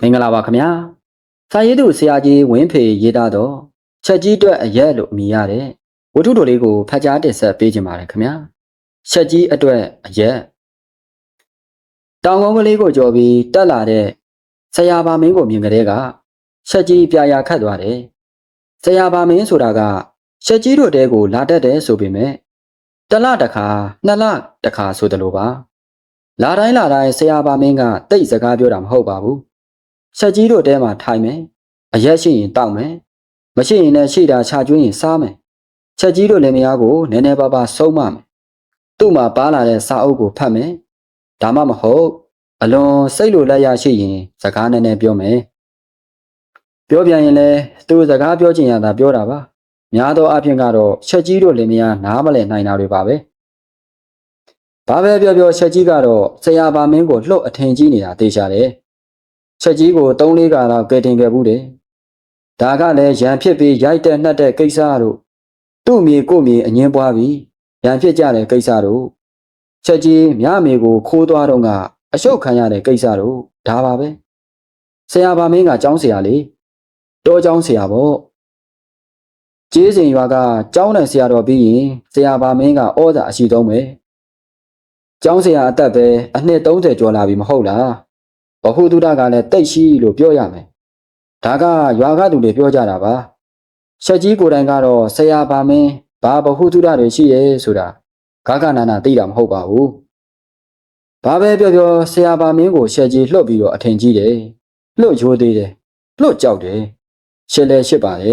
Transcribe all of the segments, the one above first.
မင်္ဂလာပါခင်ဗျာစာရေးသူဆရာကြီးဝင်းဖေရေးသားတော့ချက်ကြီးအတွက်အရက်လို့အမည်ရတဲ့ဝတ္ထုတော်လေးကိုဖတ်ကြားတင်ဆက်ပေးခြင်းပါတယ်ခင်ဗျာချက်ကြီးအတွက်အရက်တောင်ကုန်းကလေးကိုကြော်ပြီးတက်လာတဲ့ဆရာပါမင်းကိုမြင်ကြတဲ့ကချက်ကြီးပြာရာခတ်သွားတယ်ဆရာပါမင်းဆိုတာကချက်ကြီးတို့တဲကိုလာတတ်တယ်ဆိုပေမဲ့တစ်လတစ်ခါနှစ်လတစ်ခါဆိုတယ်လို့ပါလာတိုင်းလာတိုင်းဆရာပါမင်းကတိတ်စကားပြောတာမဟုတ်ပါဘူး ဆက်ကြီးတို့တဲမှာထိုင်မယ်အရက်ရှိရင်တောက်မယ်မရှိရင်လည်းရှိတာချကျွင်းရင်စားမယ်ချက်ကြီးတို့လင်မယားကိုနည်းနည်းပါးပါဆုံးမမယ်သူ့မှာပါလာတဲ့စာအုပ်ကိုဖတ်မယ်ဒါမှမဟုတ် အလွန်စိတ်လိုလက်ရရှိရင် စကားနည်းနည်းပြောမယ်ပြောပြန်ရင်လည်းသူစကားပြောချင်ရတာပြောတာပါများသောအားဖြင့်ကတော့ချက်ကြီးတို့လင်မယားနားမလည်နိုင်တာတွေပါပဲဘာပဲပြောပြောချက်ကြီးကတော့ဆရာပါမင်းကိုလှုပ်အထင်ကြီးနေတာသိချတယ် ချက်ကြီးကို၃လေးကာလောက်ကယ်တင်ခဲ့ဘူးတယ်။ဒါကလည်းရန်ဖြစ်ပြီးရိုက်တဲ့နှက်တဲ့ကိစ္စတို့သူ့မြေကို့မြေအငင်းပွားပြီးရန်ဖြစ်ကြတဲ့ကိစ္စတို့ချက်ကြီးမြမေကိုခိုးသွားတော့ကအရှုပ်ခံရတဲ့ကိစ္စတို့ဒါပါပဲ။ဆရာပါမင်းကကျောင်းဆရာလေတောကျောင်းဆရာပေါ့။ကျေးစင်ရွာကကျောင်းနဲ့ဆရာတော်ပြီးရင်ဆရာပါမင်းကဩဇာအရှိဆုံးပဲ။ကျောင်းဆရာအသက်ပဲအနှစ်30ကျော်လာပြီမဟုတ်လား။ ဘဟုတုဒကလည်းတိတ်ရှိလို့ပြောရမယ်။ဒါကရွာကသူတွေပြောကြတာပါ။ရှက်ကြီးကိုယ်တိုင်ကတော့ဆရာပါမင်းဘာဘဟုတုဒတွေရှိရဲဆိုတာဂဂနာနာသိတာမဟုတ်ပါဘူး။ဘာပဲပြောပြောဆရာပါမင်းကိုရှက်ကြီးလှုပ်ပြီးတော့အထင်ကြီးတယ်။လှုပ်ရိုးသေးတယ်။လှုပ်ကြောက်တယ်။ရှစ်လဲရှစ်ပါလေ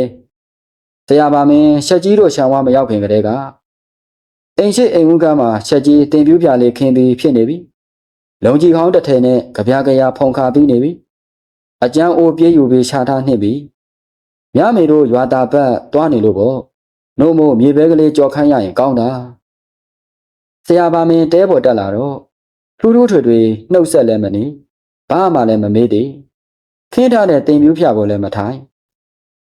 ။ဆရာပါမင်းရှက်ကြီးတို့ရှံဝါမရောက်ခင်ကတည်းကအိမ်ရှိအိမ်ဦးကမ်းမှာရှက်ကြီးတင်ပြူးပြလေးခင်းပြီးဖြစ်နေပြီ။ လုံကြီးဟောင်းတစ်ထည်နဲ့ကြပြားကြရာဖုန်ခါပြီးနေပြီအကျန်းအိုးပြေးယူပြီးရှာထားနှင့်ပြီမြမေတို့ရွာတာဘက်တွားနေလို့ပေါ့နှုတ်မို့မြေပဲကလေးကြော်ခန်းရရင်ကောင်းတာဆရာပါမင်းတဲပေါ်တက်လာတော့ထူးထူးထွေထွေနှုတ်ဆက်လည်းမနေဘာမှလည်းမမေးသေးခင်းထားတဲ့တင်ပြူးဖြာကိုလည်းမထိုင်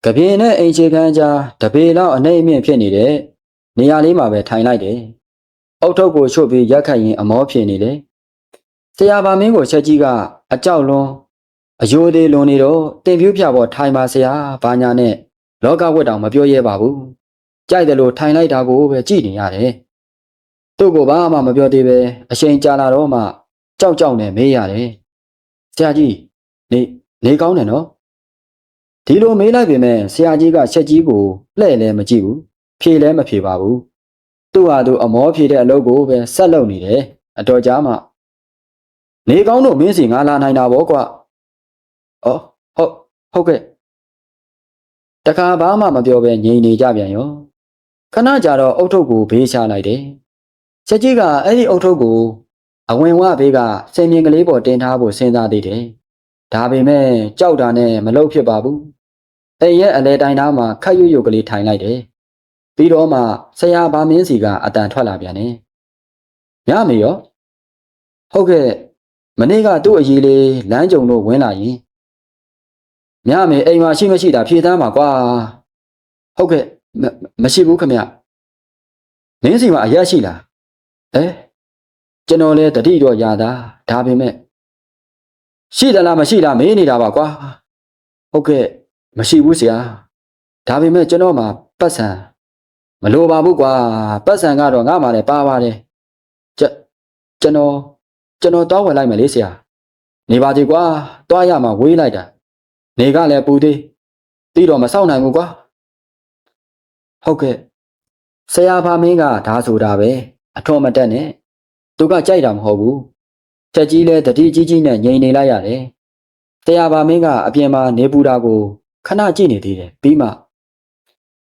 ကပြင်းနဲ့အိမ်ချေခန်းကြားတပေလောက်အနေအမြင့်ဖြစ်နေတဲ့နေရာလေးမှာပဲထိုင်လိုက်တယ်အုတ်ထုပ်ကိုချွတ်ပြီးရက်ခတ်ရင်အမောဖြစ်နေတယ် ဆရာပါမင်းကိုချက်ကြီးကအကြောက်လွန်းအယိုသေးလွန်နေတော့တင်ပြူးဖြာပေါ်ထိုင်ပါဆရာဘာညာနဲ့လောကဝတ်တောင်မပြောရဲပါဘူးကြိုက်တယ်လို့ထိုင်လိုက်တာကိုပဲကြည့်နေရတယ်သူ့ကိုဘာမှမပြောသေးပဲအချိန်ကြာလာတော့မှကြောက်ကြောက်နဲ့မေးရတယ်ဆရာကြီးနေနေကောင်းတယ်နော်ဒီလိုမေးလိုက်ပေမဲ့ဆရာကြီးကချက်ကြီးကိုလှဲ့လဲမကြည့်ဘူးဖြေလဲမဖြေပါဘူးသူ့ဟာသူအမောဖြေတဲ့အလုပ်ကိုပဲဆက်လုပ်နေတယ်အတော်ကြာမှ နေကောင်းတို့မင်းစီငါလာနိုင်တာဗောကွာ။အော်ဟုတ်ဟုတ်ကဲ့။တခါဘာမှမပြောဘဲငြိမ်နေကြပြန်ရော။ခဏကြာတော့အုတ်ထုပ်ကိုဘေးချလိုက်တယ်။ချက်ကြီးကအဲ့ဒီအုတ်ထုပ်ကိုအဝင်ဝဘေးကစင်မြင်ကလေးပေါ်တင်ထားဖို့စဉ်းစားသေးတယ်။ဒါပေမဲ့ကြောက်တာနဲ့မလုပ်ဖြစ်ပါဘူး။အဲ့ရဲ့အလဲတိုင်းသားမှာခတ်ရွရွကလေးထိုင်လိုက်တယ်။ပြီးတော့မှဆရာဘာမင်းစီကအတန်ထွက်လာပြန်တယ်။ညမေရောဟုတ်ကဲ့ မနေ့ကသူ့အရေးလေးလမ်းကြုံလို့ဝင်လာရင်မြမေအိမ်မှာရှိမရှိတာဖြေသမ်းပါကွာဟုတ်ကဲ့မမရှိဘူးခမမင်းစီမှာအရက်ရှိလားအဲကျွန်တော်လည်းတတိတော့ရတာဒါပေမဲ့ရှိသလားမရှိလားမေးနေတာပါကွာဟုတ်ကဲ့မရှိဘူးဆရာဒါပေမဲ့ကျွန်တော်မှာပတ်စံမလိုပါဘူးကွာပတ်စံကတော့ငါမှလည်းပါပါတယ်ကျကျွန်တော် ကျွန်တော်တောင်းဝင်လိုက်မယ်လေဆရာနေပါသေးကွာတွားရမှာဝေးလိုက်တာနေကလည်းပူသေးပြီးတော့မဆောက်နိုင်ဘူးကွာဟုတ်ကဲ့ဆရာဖာမင်းကဒါဆိုတာပဲအထွတ်မတက်နဲ့သူကကြိုက်တာမဟုတ်ဘူးချက်ကြီးလဲတတိကြီးကြီးနဲ့ငြိမ်နေလိုက်ရတယ်ဆရာဖာမင်းကအပြင်မှာနေပူတာကိုခဏကြည့်နေသေးတယ်ပြီးမှ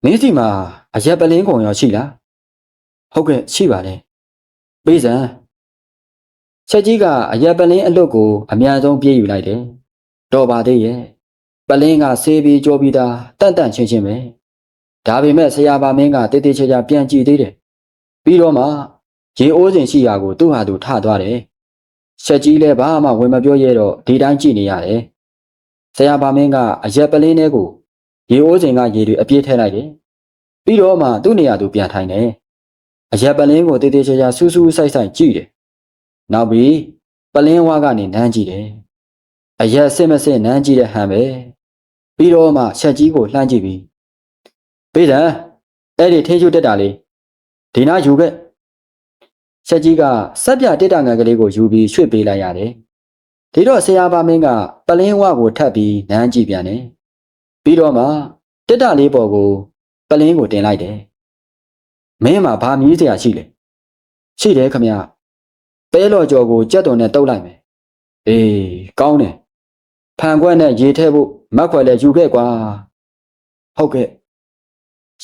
မင်းစီမှာအရက်ပလင်းကုန်ရောရှိလားဟုတ်ကဲ့ရှိပါတယ်ပေးစံ ချက်ကြီးကအရက်ပလင်းအလွတ်ကိုအများဆုံးပြေးယူလိုက်တယ်။တော်ပါသေးရဲ့။ပလင်းကဆေးပြီးကြောပြီးသားတန့်တန့်ချင်းချင်းပဲ။ဒါပေမဲ့ဆရာပါမင်းကတေးသေးချာချာပြန်ကြည့်သေးတယ်။ပြီးတော့မှရေအိုးစင်ရှိရာကိုသူ့ဟာသူထသွားတယ်။ချက်ကြီးလည်းဘာမှဝင်မပြောရဲတော့ဒီတိုင်းကြည့်နေရတယ်။ဆရာပါမင်းကအရက်ပလင်းထဲကိုရေအိုးစင်ကရေတွေအပြည့်ထည့်လိုက်တယ်။ပြီးတော့မှသူ့နေရာသူပြန်ထိုင်တယ်။အရက်ပလင်းကိုတေးသေးချာချာစူးစူးဆိုင်ဆိုင်ကြည့်တယ် နောက်ပြီးပလင်းဝါကနေနမ်းကြည့်တယ်အရက်စစ်မစစ်နမ်းကြည့်တဲ့ဟန်ပဲပြီးတော့မှချက်ကြီးကိုလှမ်းကြည့်ပြီးပေးတယ်အဲ့ဒီထင်းရှုတက်တာလေးဒီနာယူခဲ့ချက်ကြီးကစက်ပြတစ်တာငံကလေးကိုယူပြီးရွှေ့ပေးလိုက်ရတယ်ဒီတော့ဆရာပါမင်းကပလင်းဝကိုထပ်ပြီးနမ်းကြည့်ပြန်တယ်ပြီးတော့မှတစ်တာလေးပေါ်ကိုပလင်းကိုတင်လိုက်တယ်မင်းမှာဘာမြည်စရာရှိလဲရှိတယ်ခမရ ပဲလော်ကြော်ကိုကြက်တော်နဲ့တုပ်လိုက်မယ်အေးကောင်းတယ်ဖန်ခွက်နဲ့ရေထဲဖို့မက်ခွက်လည်းယူခဲ့ကွာဟုတ်ကဲ့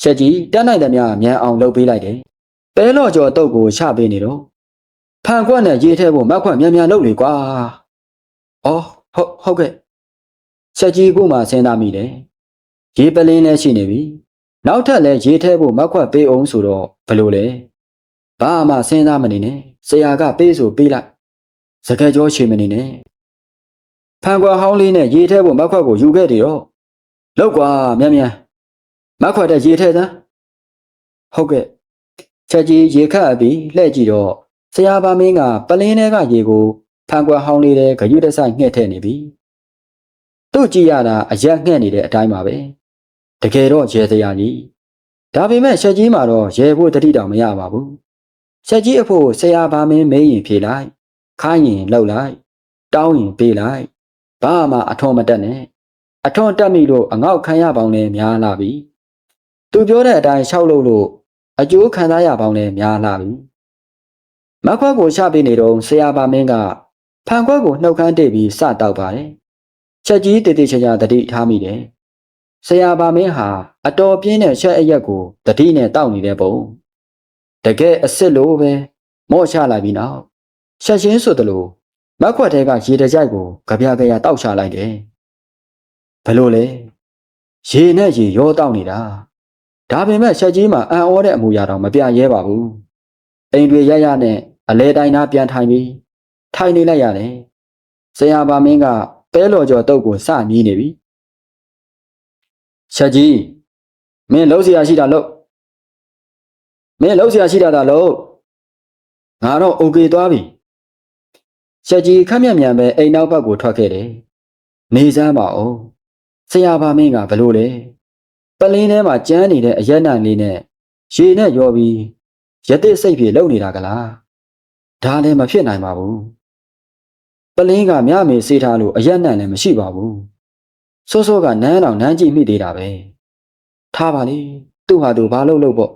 ရှက်ကြီးတက်နိုင်တယ်များမြန်အောင်လုပ်ပေးလိုက်တယ်ပဲလော်ကြော်တုပ်ကိုချပေးနေတော့ဖန်ခွက်နဲ့ရေထဲဖို့မက်ခွက်မြန်မြန်လုပ်လေကွာအော်ဟုတ်ဟုတ်ကဲ့ရှက်ကြီးကမှစဉ်းစားမိတယ်ရေပလင်းလည်းရှိနေပြီနောက်ထပ်လည်းရေထဲဖို့မက်ခွက်ပေးအောင်ဆိုတော့ဘယ်လိုလဲ ဘာမှစဉ်းစားမနေနဲ့ဆရာကပေးဆိုပေးလိုက်စကက်ကြောချေမနေနဲ့ဖန်ခွက်ဟောင်းလေးနဲ့ရေထဲဖို့မက်ခွက်ကိုယူခဲ့တယ်တော့လောက်ကွာမြန်မြန်မက်ခွက်တဲ့ရေထဲသမ်းဟုတ်ကဲ့ချက်ကြီးရေခတ်အပြီးလှဲ့ကြည့်တော့ဆရာပါမင်းကပလင်းထဲကရေကိုဖန်ခွက်ဟောင်းလေးထဲဂရုတစိုက်ငှက်ထည့်နေပြီသူ့ကြည့်ရတာအရက်ငှက်နေတဲ့အတိုင်းပါပဲတကယ်တော့ရေစရာကြီးဒါပေမဲ့ချက်ကြီးမှာတော့ရေဖို့တတိတောင်မရပါဘူး ချက်ကြီးအဖို့ဆရာပါမင်းမေးရင်ဖြေလိုက်ခိုင်းရင်လှုပ်လိုက်တောင်းရင်ပေးလိုက်ဘာမှအထွန်မတက်နဲ့အထွန်တက်မိလို့အငေါက်ခံရပေါင်းလဲများလာပြီသူပြောတဲ့အတိုင်းရှောက်လို့လို့အကျိုးခံစားရပေါင်းလဲများလာပြီမခွက်ကိုချပေးနေတော့ဆရာပါမင်းကဖန်ခွက်ကိုနှုတ်ခမ်းတိတ်ပြီးစတောက်ပါတယ်ချက်ကြီးတေတေချာချာတတိထားမိတယ်ဆရာပါမင်းဟာအတော်ပြင်းတဲ့ချက်အရက်ကိုတတိနဲ့တောက်နေတဲ့ပုံ တကယ်အစ်စ်လို့ပဲမော့ချလိုက်ပြီးနောက်ချက်ချင်းဆိုသလိုမက်ခွက်ထဲကရေတကြိုက်ကိုကြပြကြရတောက်ချလိုက်တယ်ဘလို့လဲရေနဲ့ရေရောတောက်နေတာဒါပေမဲ့ချက်ကြီးမှာအံ့ဩတဲ့အမူအရာတော့မပြရဲပါဘူးအိမ်တွေရရနဲ့အလဲတိုင်းသားပြန်ထိုင်ပြီးထိုင်နေလိုက်ရတယ်ဆရာပါမင်းကပဲလော်ကျော်တုပ်ကိုစမြည်နေပြီချက်ကြီးမင်းလုံးเสียရှိတာလို့ မင်းလှုပ်ရှားရှိတာဒါလို့ငါတော့ okay သွားပြီချက်ကြီးခက်မြက်မြန်ပဲအိမ်နောက်ဘက်ကိုထွက်ခဲ့တယ်နေစမ်းပါဦးဆရာဘာမင်းကဘလို့လဲပလင်းထဲမှာကျန်းနေတဲ့အရက်နံလေးနဲ့ရေနဲ့ရောပြီးရသစ်စိတ်ပြေလုံနေတာကလားဒါလည်းမဖြစ်နိုင်ပါဘူးပလင်းကမြမေစေးထားလို့အရက်နံလည်းမရှိပါဘူးစိုးစိုးကနန်းအောင်နန်းကြည့်မိသေးတာပဲထားပါလေသူ့ဟာသူဘာလုပ်လို့ပေါ့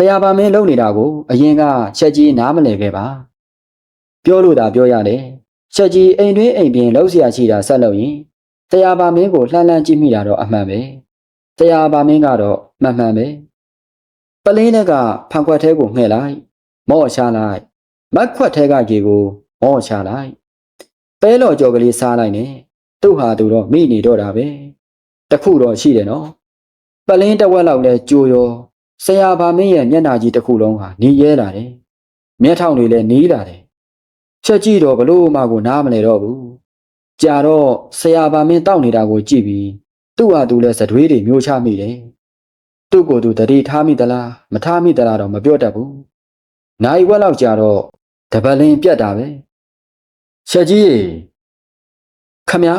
တရားပါမင်းလုံနေတာကိုအရင်ကချက်ကြီးနားမလဲခဲ့ပါပြောလို့သာပြောရတယ်ချက်ကြီးအိမ်တွင်းအိမ်ပြင်လှုပ်เสียရှိတာဆက်လို့ရင်တရားပါမင်းကိုလှမ်းလှမ်းကြည့်မိတာတော့အမှန်ပဲတရားပါမင်းကတော့မှန်မှန်ပဲပလင်းကဖန်ခွက်ထဲကိုငှဲ့လိုက်မော့ချလိုက်မက်ခွက်ထဲကရေကိုမော့ချလိုက်ပဲလော်ကြော်ကလေးစားလိုက်နဲ့သူ့ဟာသူတော့မိနေတော့တာပဲတခုတော့ရှိတယ်နော်ပလင်းတဝက်လောက်လဲကြိုရော ဆရာဗာမင်းရဲ့မျက်နှာကြီးတစ်ခုလုံးဟာနေရဲလာတယ်။မျက်ထောင်တွေလည်းနေးလာတယ်။ချက်ကြည့်တော့ဘလို့မှကိုနားမလဲတော့ဘူး။ကြာတော့ဆရာဗာမင်းတောက်နေတာကိုကြည့်ပြီးသူ့ဟာသူလည်းစတွေးတွေမျိုးချမိတယ်။သူ့ကိုယ်သူတတိထားမိသလားမထားမိသလားတော့မပြောတတ်ဘူး။နိုင်ဝက်လောက်ကြာတော့တပလင်းပြတ်တာပဲ။ချက်ကြီးခမရ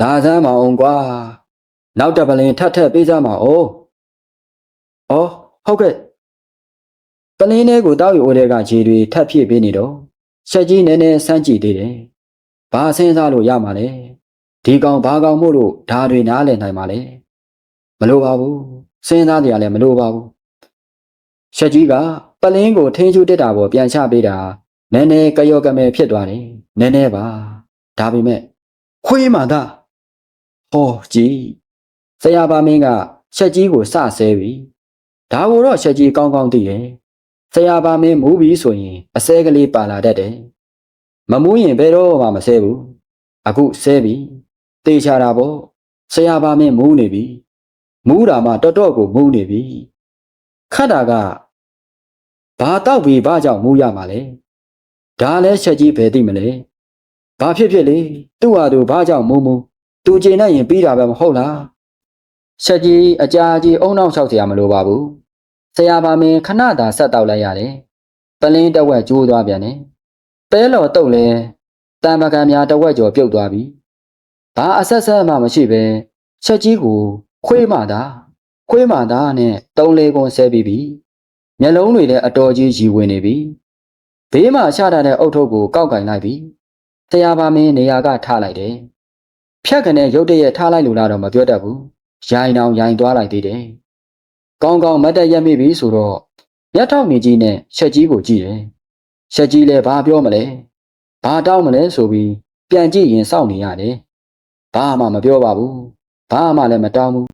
လာစမ်းမအောင်ကွာ။နောက်တပလင်းထပ်ထပ်ပေးစမ်းမအောင်။ ဩဟုတ်ကဲ့ပလင်းလေးကိုတောက်ယူအိုးတဲ့ကခြေတွေထပ်ဖြည့်ပေးနေတော့ချက်ကြီးနည်းနည်းစမ်းကြည့်သေးတယ်ဘာစဉ်းစားလို့ရမှာလဲဒီကောင်ဘာကောင်မို့လို့ဓာတွေနားလည်နိုင်မှာလဲမလိုပါဘူးစဉ်းစားကြရလဲမလိုပါဘူးချက်ကြီးကပလင်းကိုထင်းချူတက်တာပေါ်ပြန်ချပေးတာနည်းနည်းကယောကမဲဖြစ်သွားတယ်နည်းနည်းပါဒါပေမဲ့ခွေးမှသာဟောကြီးဆရာပါမင်းကချက်ကြီးကိုစဆဲပြီ ဒါကိုတော့ချက်ကြီးကောင်းကောင်းသိတယ်ဆရာပါမင်းမူးပြီဆိုရင်အစဲကလေးပါလာတတ်တယ်မမူးရင်ဘယ်တော့မှမဆဲဘူးအခုဆဲပြီတေချာတာပေါ့ဆရာပါမင်းမူးနေပြီမူးတာမှတော်တော်ကိုမူးနေပြီခတ်တာကဘာတောက်ပြီးဘာကြောင့်မူးရမှာလဲဒါလည်းချက်ကြီးဘယ်သိမလဲဘာဖြစ်ဖြစ်လေသူ့ဟာသူဘာကြောင့်မူးမူးသူကျင်နေရင်ပြီးတာပဲမဟုတ်လား ချက်ကြီးအကြာကြီးအုံနောက်လျှောက်เสียမလိုပါဘူးဆရာပါမင်းခဏသာဆက်တောက်လိုက်ရတယ်ပလင်းတဝက်ကျိုးသွားပြန်တယ်ပဲလော်တုတ်လဲ တန်ပကံများတဝက်ကျော်ပြုတ်သွားပြီဘာအဆက်ဆက်မှမရှိပဲချက်ကြီးကိုခွေးမှသာခွေးမှသာနဲ့တုံးလေးကွန်ဆဲပြီးပြီမျက်လုံးတွေလည်းအတော်ကြီးရီဝင်နေပြီဘေးမှာချထားတဲ့အုတ်ထုပ်ကိုကောက်ကင်လိုက်ပြီဆရာပါမင်းနေရာကထားလိုက်တယ်ဖြတ်ကနေရုတ်တရက်ထားလိုက်လို့လားတော့မပြောတတ်ဘူး ရိုင်တောင်ရိုင်သွားလိုက်သေးတယ်ကောင်းကောင်းမတ်တက်ရက်မိပြီဆိုတော့မျက်ထောက်မြကြီးနဲ့ချက်ကြီးကိုကြည့်တယ်ချက်ကြီးလည်းဘာပြောမလဲဘာတောင်းမလဲဆိုပြီးပြန်ကြည့်ရင်စောင့်နေရတယ်ဘာမှမပြောပါဘူးဘာမှလည်းမတောင်းဘူး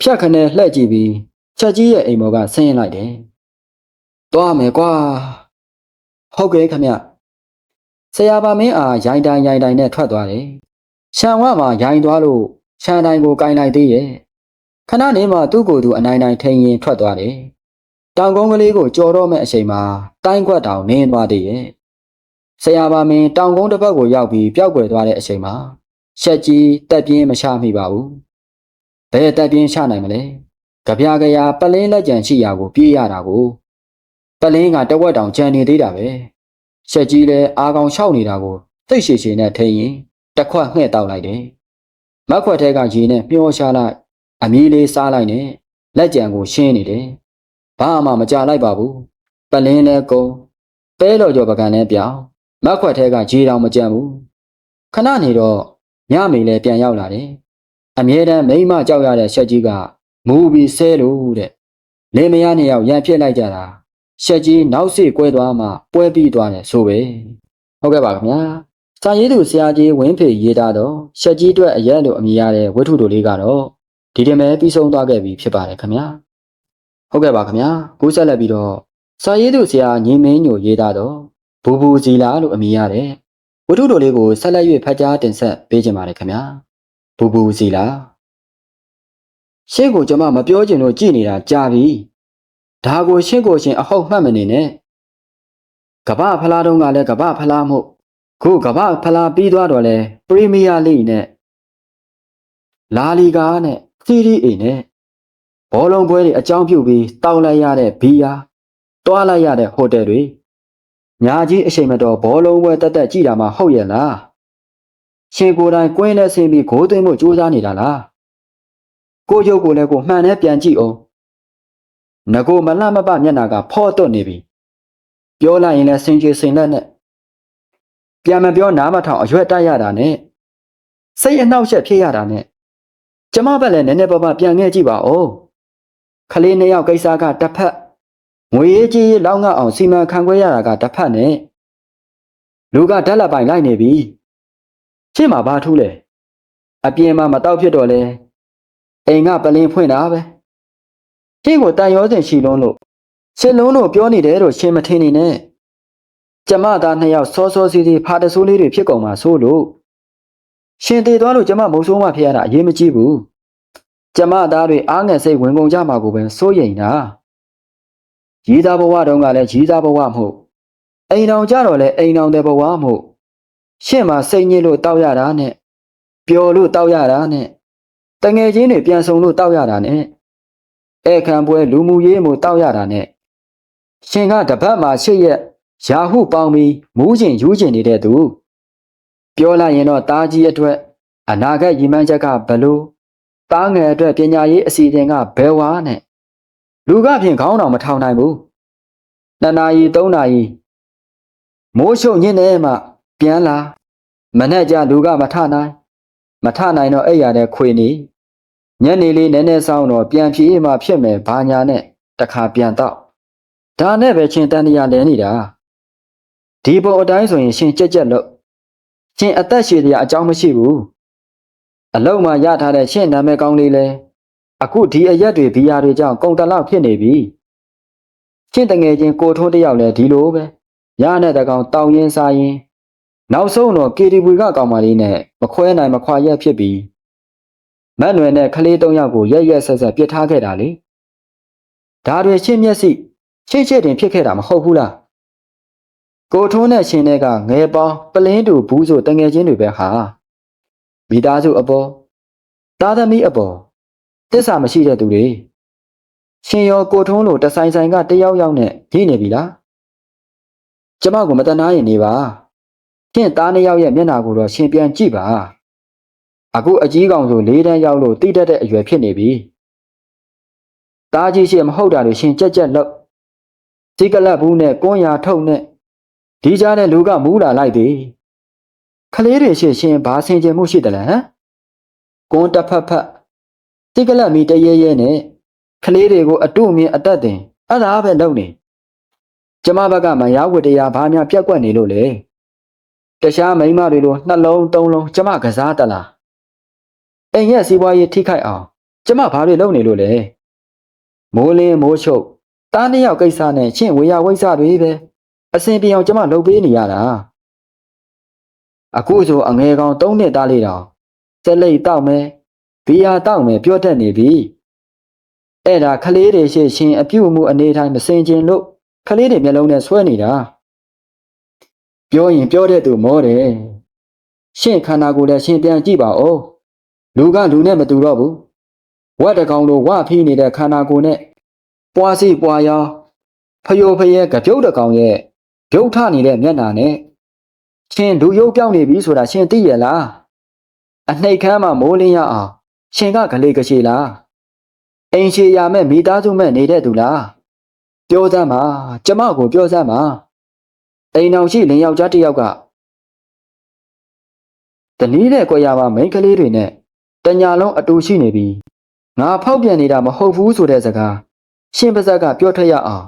ဖြတ်ခနဲ့လှည့်ကြည့်ပြီးချက်ကြီးရဲ့အိမ်မော်ကဆင်းရင်လိုက်တယ်သွားမယ်ကွာဟုတ်ကဲ့ခမဆရာပါမင်းအားရိုင်တိုင်ရိုင်တိုင်နဲ့ထွက်သွားတယ်ရှန်ဝမှာရိုင်သွားလို့ ရှန်တိုင်ကိုကင်လိုက်သေးရဲ့ခဏနေမှသူ့ကိုယ်သူအနိုင်နိုင်ထိန်ရင်ထွက်သွားတယ်တောင်ကုန်းကလေးကိုကြော်တော့မဲ့အချိန်မှာတိုင်းခွက်တောင်နင်းသွားသေးရဲ့ဆရာပါမင်းတောင်ကုန်းတစ်ဘက်ကိုရောက်ပြီးပျောက်ကွယ်သွားတဲ့အချိန်မှာရှက်ကြီးတက်ပြင်းမချမိပါဘူးဘယ်တက်ပြင်းချနိုင်မလဲကြပြကြရာပလင်းလက်ကြံရှိရာကိုပြေးရတာကိုပလင်းကတဝက်တောင်ကြံနေသေးတာပဲရှက်ကြီးလည်းအာကောင်လျှောက်နေတာကိုသိရှိရှိနဲ့ထိန်ရင်တစ်ခွက်ငှဲ့တောက်လိုက်တယ် မက်ခွက်ထဲကရေနဲ့မျောရှာလိုက်အမီးလေးစားလိုက်နဲ့လက်ကြံကိုရှင်းနေတယ်ဘာမှမကြလိုက်ပါဘူးပလင်းလဲကုန်းပဲတော်ကျော်ပကံလဲပြောင်းမက်ခွက်ထဲကရေတောင်မကြံဘူးခဏနေတော့ညမိန်လဲပြန်ရောက်လာတယ်အမြဲတမ်းမိမကြောက်ရတဲ့ရှက်ကြီးကမူပြီးဆဲလို့တဲ့လင်မယားနှစ်ယောက်ရန်ဖြစ်လိုက်ကြတာရှက်ကြီးနောက်စိကွဲသွားမှပွဲပြီးသွားတယ်ဆိုပဲဟုတ်ကဲ့ပါခင်ဗျာ စာရေးသူဆရာကြီးဝင်းဖေရေးသားတော့ရှက်ကြီးအတွက်အရက်လို့အမည်ရတဲ့ဝတ္ထုတို့လေးကတော့ဒီတင်မဲ့ပြီးဆုံးသွားခဲ့ပြီဖြစ်ပါတယ်ခင်ဗျာဟုတ်ကဲ့ပါခင်ဗျာကိုးဆက်လက်ပြီးတော့စာရေးသူဆရာညီမင်းညိုရေးသားတော့ဘူဘူစီလာလို့အမည်ရတဲ့ဝတ္ထုတို့လေးကိုဆက်လက်၍ဖတ်ကြားတင်ဆက်ပေးကြပါရခင်ဗျာဘူဘူစီလာရှင်းကိုကျွန်မမပြောချင်လို့ကြည်နေတာကြာပြီဒါကိုရှင်းကိုရှင်အဟုတ်မှတ်မနေနဲ့ကမ္ဘာဖလားတုံးကလည်းကမ္ဘာဖလားမို့ ခုကမ္ဘာဖလားပြီးသွားတော့လဲပရီးမီးယားလိနဲ့လာလီဂါနဲ့စီရီအေနဲ့ဘောလုံးပွဲတွေအကြောင်းပြုပြီးတောက်လိုက်ရတဲ့ဘီယာတွားလိုက်ရတဲ့ဟိုတယ်တွေညာကြီးအချိန်မတော်ဘောလုံးပွဲတက်တက်ကြည့်တာမှဟုတ်ရဲ့လားရှင်ကိုယ်တိုင်ကွင်းနဲ့ဆင်းပြီးဂိုးသွင်းဖို့ကြိုးစားနေတာလားကိုရုပ်ကိုလည်းကိုမှန်နဲ့ပြန်ကြည့်အောင်ငကိုမလတ်မပမျက်နာကဖော့တွတ်နေပြီပြောလိုက်ရင်လည်းစင်ကြေစင်လက်နဲ့ ပြန်မပြောနားမထောင်အရွက်တိုက်ရတာနဲ့စိတ်အနှောက်အယှက်ဖြစ်ရတာနဲ့ကျမဘက်လည်းနည်းနည်းပါးပါးပြန်ငဲ့ကြည့်ပါဦးခလေးနှစ်ယောက်ကိစ္စကတစ်ဖက်ငွေရေးကြီးလောက်ငှအောင်စီမံခန့်ခွဲရတာကတစ်ဖက်နဲ့လူကဓာတ်လက်ပိုင်လိုက်နေပြီရှင်းမှာဘာထူးလဲအပြင်မှာမတော့ဖြစ်တော့လဲအိမ်ကပလင်းဖွင့်တာပဲရှင်းကိုတန်ရောစင်ရှိလုံးလို့ရှင်းလုံးလို့ပြောနေတယ်တော့ရှင်းမထင်နေနဲ့ ကျမသားနှစ်ယောက်စောစောစီးစီးဖာတဆိုးလေးတွေဖြစ်ကုန်မှာဆိုလို့ရှင်သေးသွားလို့ကျမမုံဆိုးမှဖြစ်ရတာအရေးမကြီးဘူးကျမသားတွေအားငယ်စိတ်ဝင်ကုန်ကြမှာကိုပဲစိုးရိမ်တာရီးသားဘဝတုန်းကလည်းရီးသားဘဝမဟုတ်အိမ်တော်ကြတော့လဲအိမ်တော်တဲ့ဘဝမဟုတ်ရှင့်မှာစိတ်ညစ်လို့တောက်ရတာနဲ့ပျော်လို့တောက်ရတာနဲ့တငယ်ချင်းတွေပြန်ဆုံလို့တောက်ရတာနဲ့ဧခံပွဲလူမှုရေးမှုတောက်ရတာနဲ့ရှင်ကတပတ်မှာရှစ်ရက် ရာဟုပေါင်းပြီးမူးကျင်ယူးကျင်နေတဲ့သူပြောလိုက်ရင်တော့တာကြီးအတွက်အနာဂတ်ရည်မှန်းချက်ကဘလို့တားငယ်အတွက်ပညာရေးအစီအစဉ်ကဘယ်ဝါနဲ့လူကဖြင့်ခေါင်းတော်မထောင်နိုင်ဘူးနှစ်နာရီသုံးနာရီမိုးရှုပ်ညင်းနေမှပြန်လာမနဲ့ကြလူကမထနိုင်မထနိုင်တော့အဲ့ရတဲ့ခွေနေညနေလေးနည်းနည်းဆောင်တော့ပြန်ပြေးမှဖြစ်မယ်ဘာညာနဲ့တခါပြန်တော့ဒါနဲ့ပဲချင်းတန်တရားလဲနေတာ ဒီပုံအတိုင်းဆိုရင်ရှင်ကြက်ကြက်လို့ရှင်အသက်ရှည်တရားအကြောင်းမရှိဘူးအလုံးမှာရထားတဲ့ရှင့်နာမည်ကောင်းလေးလဲအခုဒီအရက်တွေဘီယာတွေကြောင့်ကုန်တလောက်ဖြစ်နေပြီရှင့်တငယ်ချင်းကိုထွန်းတယောက်လဲဒီလိုပဲရတဲ့တကောင်တောင်းရင်စားရင်နောက်ဆုံးတော့ KTV ကကောင်မလေးနဲ့မခွဲနိုင်မခွာရက်ဖြစ်ပြီးမတ်နွယ်နဲ့ကလေး၃ယောက်ကိုရက်ရက်ဆက်ဆက်ပြစ်ထားခဲ့တာလေဒါတွေရှင်းမျက်စိချစ်ချစ်တင်ဖြစ်ခဲ့တာမဟုတ်ဘူးလား ကိုထုံးနဲ့ရှင်တဲ့ကငယ်ပေါင်းပလင်းတူဘူးဆိုတငယ်ချင်းတွေပဲဟာမိသားစုအပေါ်သားသမီးအပေါ်တစ္ဆာမရှိတဲ့သူတွေရှင်ရောကိုထုံးလိုတဆိုင်ဆိုင်ကတယောက်ယောက်နဲ့ညှိနေပြီလားကျမကမတနာရင်နေပါရှင့်သားနှစ်ယောက်ရဲ့မျက်နှာကိုတော့ရှင်ပြန်ကြည့်ပါအခုအကြီးကောင်ဆိုလေးတန်းရောက်လို့တိတတ်တဲ့အရွယ်ဖြစ်နေပြီသားကြီးရှိမဟုတ်တာလို့ရှင်ကြက်ကြက်လို့စိကလတ်ဘူးနဲ့ကွန်းရာထုတ်နဲ့ ဒီကြားတဲ့လူကမူးလာလိုက်သည်ခလေးတွေရှိရှင်ဘာဆင်ခြင်မှုရှိတယ်လဲဟမ်ကွန်းတစ်ဖက်ဖက်စိကလတ်မီတရဲရဲနဲ့ခလေးတွေကိုအတုမြင်အသက်တင်အဲ့ဒါပဲလုပ်နေကျမဘက်ကမယားဝတ္တရားဘာများပြက်ကွက်နေလို့လဲတခြားမိန်းမတွေလိုနှလုံးသုံးလုံးကျမကစားတလားအိမ်ရဲ့စီးပွားရေးထိခိုက်အောင်ကျမဘာတွေလုပ်နေလို့လဲမိုးလင်းမိုးချုပ်တားနှစ်ယောက်ကိစ္စနဲ့ချင်းဝေယဝိဆတွေပဲ အစင်ပြေအောင်ကျမလုပ်ပေးနေရတာအခုဆိုအငယ်ကောင်၃နှစ်သားလေးတောင်စက်လိတ်တောက်မယ်ဘီယာတောက်မယ်ပြောတတ်နေပြီအဲ့ဒါခလေးတွေရှိရှင်အပြုတ်မှုအနေတိုင်းမစင်ကျင်လို့ခလေးတွေမျက်လုံးနဲ့ဆွဲနေတာပြောရင်ပြောတဲ့သူမောတယ်ရှင့်ခန္ဓာကိုယ်လည်းရှင်ပြန်ကြည့်ပါဦးလူကလူနဲ့မတူတော့ဘူးဝတ်တကောင်လိုဝဖီးနေတဲ့ခန္ဓာကိုယ်နဲ့ပွားစီပွားရောဖယိုဖယဲကပြုတ်တကောင်ရဲ့ ပြုတ်ထနေတဲ့မျက်နှာနဲ့ရှင်လူရုပ်ပြောင်းနေပြီဆိုတာရှင်သိရလားအနှိတ်ခမ်းမှာမိုးလင်းရအောင်ရှင်ကကလေးကရှိလားအိမ်ရှိရမဲ့မိသားစုမဲ့နေတဲ့သူလားပြောစမ်းပါကျမကိုပြောစမ်းပါအိမ်အောင်ရှိလင်ယောက်ျားတစ်ယောက်ကတနည်းနဲ့ကြွယ်ရပါမိန်းကလေးတွေနဲ့တညာလုံးအတူရှိနေပြီငါဖောက်ပြန်နေတာမဟုတ်ဘူးဆိုတဲ့စကားရှင်ပါဇက်ကပြောထွက်ရအောင်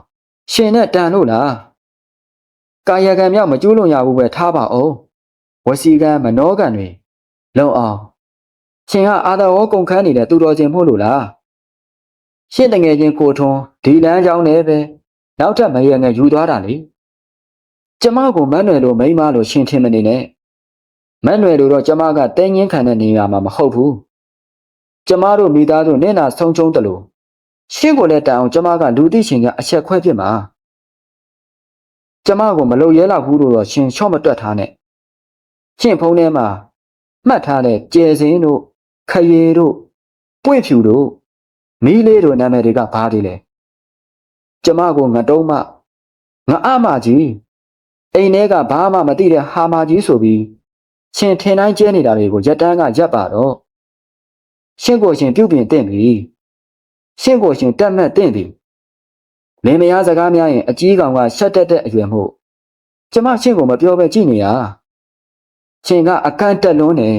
ရှင်နဲ့တန်လို့လား ကာယကံမြောက်မကျူးလွန်ရဘူးပဲထားပါအောင်ဝစီကံမနောကံတွေလုံအောင်ရှင်ကအာသာဝကုန်ခန်းနေတဲ့သူတော်စင်မို့လို့လားရှင့်တငယ်ချင်းကိုထွန်းဒီလမ်းကြောင်းနဲ့ပဲနောက်ထပ်မရငယ်ယူသွားတာလေကျမကိုမန်းနယ်လိုမိန်းမလိုရှင်ထင်မနေနဲ့မန်းနယ်လိုတော့ကျမကတင်းငင်းခံတဲ့နေရာမှာမဟုတ်ဘူးကျမတို့မိသားစုနင့်နာဆုံးချုံတယ်လို့ရှင့်ကိုလည်းတန်အောင်ကျမကလူသိရှင်ကအချက်ခွဲဖြစ်မှာ ကျမကိုမလုပ်ရဲလောက်ဘူးလို့တော့ရှင်ချော့မတွက်ထားနဲ့ရှင့်ဖုန်းထဲမှာမှတ်ထားတဲ့ကျယ်စင်းတို့ခရေတို့ပွင့်ဖြူတို့မီးလေးတို့နာမည်တွေကဘာတွေလဲကျမကိုငတုံးမငအမကြီးအိမ်ထဲကဘာမှမသိတဲ့ဟာမကြီးဆိုပြီးရှင်ထင်တိုင်းကျဲနေတာတွေကိုရက်တန်းကရက်ပါတော့ရှင့်ကိုရှင်ပြုတ်ပြင်တင့်ပြီရှင့်ကိုရှင်တက်မှတ်တင့်ပြီ လင်မယားစကားများရင်အကြီးကောင်ကရှက်တက်တဲ့အရွယ်မှုကျမရှင့်ကိုမပြောပဲကြည့်နေရရှင်ကအကန့်တက်လွန်းနေ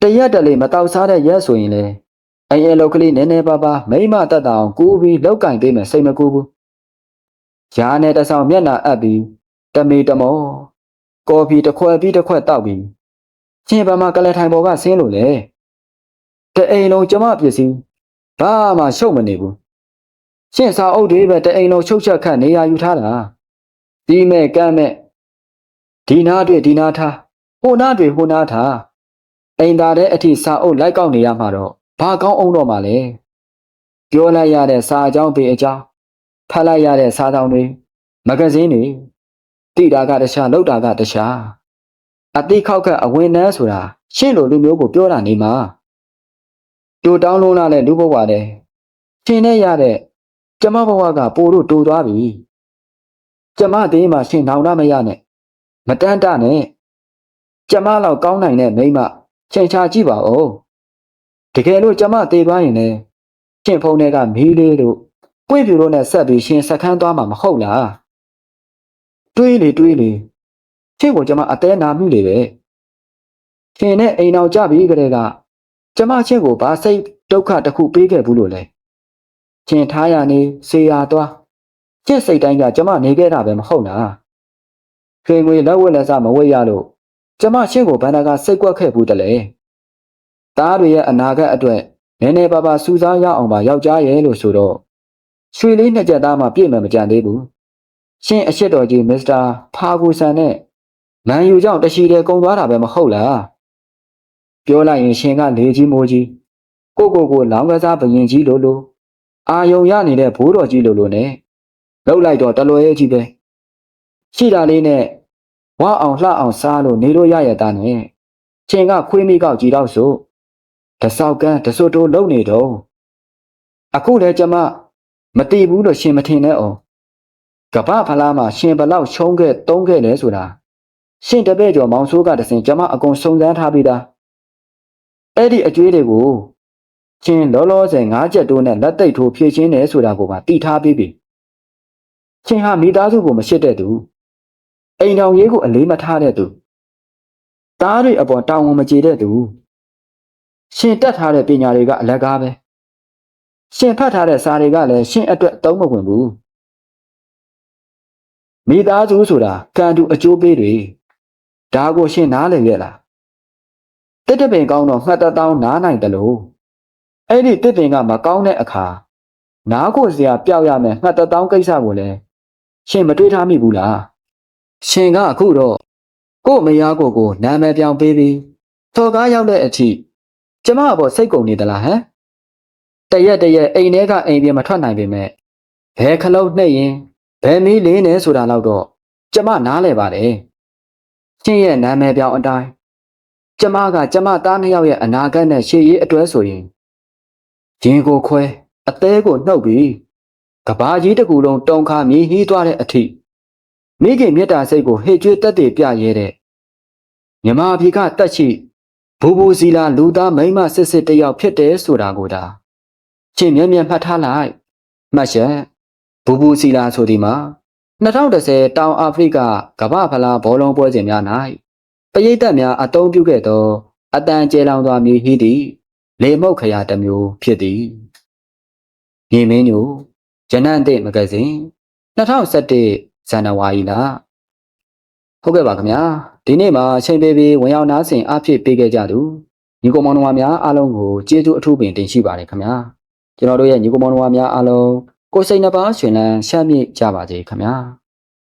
တရက်တလေမတောက်စားတဲ့ရက်ဆိုရင်လေအိမ်အလောက်ကလေးနည်းနည်းပါးပါးမိမတတ်တာအောင်ကူပြီးလောက်ကင်ပေးမယ်စိတ်မကူဘူး။ရားနဲ့တဆောင်မျက်နှာအပ်ပြီးတမေတမောကော်ဖီတစ်ခွက်ပြီးတစ်ခွက်တောက်ပြီးချင်းဘာမှကလထိုင်ပေါ်ကဆင်းလို့လေတအိမ်လုံးကျမပစ္စည်းဘာမှရှုပ်မနေဘူး။ ရှင့်စာအုပ်တွေပဲတအိမ်လုံးချုပ်ချက်ခတ်နေရယူထားတာ။ဒီမဲ့ကမ်းမဲ့ဒီနာတွေဒီနာထားဟိုနာတွေဟိုနာထားအိမ်သားတဲ့အထိစာအုပ်လိုက်ကောက်နေရမှာတော့ဘာကောင်းအောင်တော့မှလဲပြောလိုက်ရတဲ့စာအကြောင်းပေအကြောင်းဖတ်လိုက်ရတဲ့စာတောင်တွေမဂဇင်းတွေတိတာကတခြားလောက်တာကတခြားအတိခောက်ကအဝင်နှန်းဆိုတာရှင့်လိုလူမျိုးကိုပြောတာနေမှာတူတောင်းလုံးလာတဲ့လူဘဝတဲ့ရှင်နဲ့ရတဲ့ ကျမဘဝကပို့လို့တူသွားပြီကျမသေးမှရှင်နောင်တမရနဲ့မတန်းတနဲ့ကျမလောက်ကောင်းနိုင်တဲ့မိမချိန်ချကြည့်ပါဦးတကယ်လို့ကျမသေးသွားရင်လည်းရှင့်ဖုန်းထဲကမီးလေးတို့ပွင့်ပြူတို့နဲ့ဆက်ပြီးရှင်စခန်းသွားမှာမဟုတ်လားတွေးလေတွေးလေရှင့်ကိုကျမအသေးနာမှုလေပဲရှင်နဲ့အိမ်အောင်ကြပြီကလေးကကျမရှင့်ကိုဘာစိတ်ဒုက္ခတစ်ခုပေးခဲ့ဘူးလို့လဲ ရှင်ထားရနေစေရသွားရှင့်စိတ်တိုင်းကကျမနေခဲ့တာပဲမဟုတ်လားခေငွေလက်ဝက်လက်စားမဝေ့ရလို့ကျမရှင့်ကိုဘန္နာကစိတ်ကွက်ခဲ့ဘူးတလေသားတွေရဲ့အနာဂတ်အတွက်နည်းနည်းပါးပါးစူးစမ်းရအောင်ပါယောက်ျားရဲ့လို့ဆိုတော့ရွှေလေးနှစ်ချက်သားမှပြည့်မယ်မကြံသေးဘူးရှင်းအရှိတော်ကြီးမစ္စတာဖာဂူဆန်နဲ့မန်ယူကြောင့်တရှိတယ်ကုံသွားတာပဲမဟုတ်လားပြောလိုက်ရင်ရှင်ကလေကြီးမိုးကြီးကိုကိုကိုလောင်းကစားဘရင်ကြီးလို့လို့ အာယုံရနေတဲ့ဘိုးတော်ကြီးလို့လို့ ਨੇ လောက်လိုက်တော့တလွယ်ရဲ့ကြီးပဲရှိတာလေးနဲ့ဝါအောင်လှအောင်စားလို့နေလို့ရရတာနဲ့ချင်းကခွေးမိကောက်ကြီးတော့ဆိုတဆောက်ကန်းတဆွတိုးလုံနေတော့အခုလည်းကျမမတိဘူးလို့ရှင်မထင်နဲ့အောင်ကပ္ပဖလားမှာရှင်ဘလောက်ရှုံးခဲ့တုံးခဲ့လဲဆိုတာရှင်တပည့်ကျော်မောင်ဆိုးကတစင်ကျမအကုန်စုံစမ်းထားပြီးသားအဲ့ဒီအကျွေးတွေကို ချင်းလောလောဆယ်ငါးချက်တိုးနဲ့လက်သိပ်ထိုးဖြည့်ချင်းတယ်ဆိုတာကိုပါတိထားပြီးပြီချင်းဟာမိသားစုကိုမရှိတဲ့သူအိမ်တော်ရေးကိုအလေးမထားတဲ့သူသားတွေအပေါ်တာဝန်မကျေတဲ့သူရှင်တက်ထားတဲ့ပညာတွေကအလကားပဲရှင်ဖတ်ထားတဲ့စာတွေကလည်းရှင်အတွက်အသုံးမဝင်ဘူးမိသားစုဆိုတာကံတူအကျိုးပေးတွေဒါကိုရှင်နားလည်ရဲ့လားတစ်တပင်ကောင်းတော့ငှက်တတောင်းနားနိုင်တယ်လို့ အဲ့ဒီတစ်ပင်ကမကောင်းတဲ့အခါနားကိုစရာပျောက်ရမယ်ငှက်တတောင်းကိစ္စကိုလည်းရှင်မတွေးထားမိဘူးလားရှင်ကအခုတော့ကို့မယားကိုကိုနာမည်ပြောင်ပေးပြီးထော်ကားရောက်တဲ့အထိကျမအပေါ်စိတ်ကုန်နေသလားဟမ်တရက်တရက်အိမ်ထဲကအိမ်ပြင်မထွက်နိုင်ပေမဲ့ဘယ်ခလုံးနှိပ်ရင်ဘယ်မီးလေးနေဆိုတာတော့တော့ကျမနားလဲပါတယ်ရှင်ရဲ့နာမည်ပြောင်အတိုင်းကျမကကျမသားနှစ်ယောက်ရဲ့အနာဂတ်နဲ့ရှေ့ရေးအတွဲဆိုရင် ရင်ကိုခွဲအသေးကိုနှုတ်ပြီးကဘာကြီးတစ်ခုလုံးတုံခါမြည်ဟီးသွားတဲ့အထိမိခင်မြတ်တာစိတ်ကိုဟေ့ကျွေးတက်တည်ပြရဲတဲ့မြမအဖေကတက်ရှိဘူဘူစီလာလူသားမိန်းမစစ်စစ်တယောက်ဖြစ်တယ်ဆိုတာကိုဒါချင်းမြဲမြဲမှတ်ထားလိုက်မှတ်ချက်ဘူဘူစီလာဆိုဒီမှာ2010တောင်အာဖရိကကမ္ဘာဖလားဘောလုံးပွဲစဉ်များ၌ပရိသတ်များအသုံးပြုခဲ့သောအတန်ကျဲလောင်စွာမြည်ဟီးသည့် လေမုတ်ခရာတစ်မျိုးဖြစ်သည်မြေမင်းညိုဂျနန်တဲ့မဂဇင်း2017ဇန်နဝါရီလဟုတ်ကဲ့ပါခင်ဗျာဒီနေ့မှာချိန်ပေးပြီးဝင်ရောက်နားဆင်အဖြစ်ပေးခဲ့ကြသူညီကောင်မောင်နှမများအားလုံးကိုကျေးဇူးအထူးပင်တင်ရှိပါတယ်ခင်ဗျာကျွန်တော်တို့ရဲ့ညီကောင်မောင်နှမများအားလုံးကိုယ်စိတ်နှပါရှင်လန်းရှမ်းမြေ့ကြပါစေခင်ဗျာ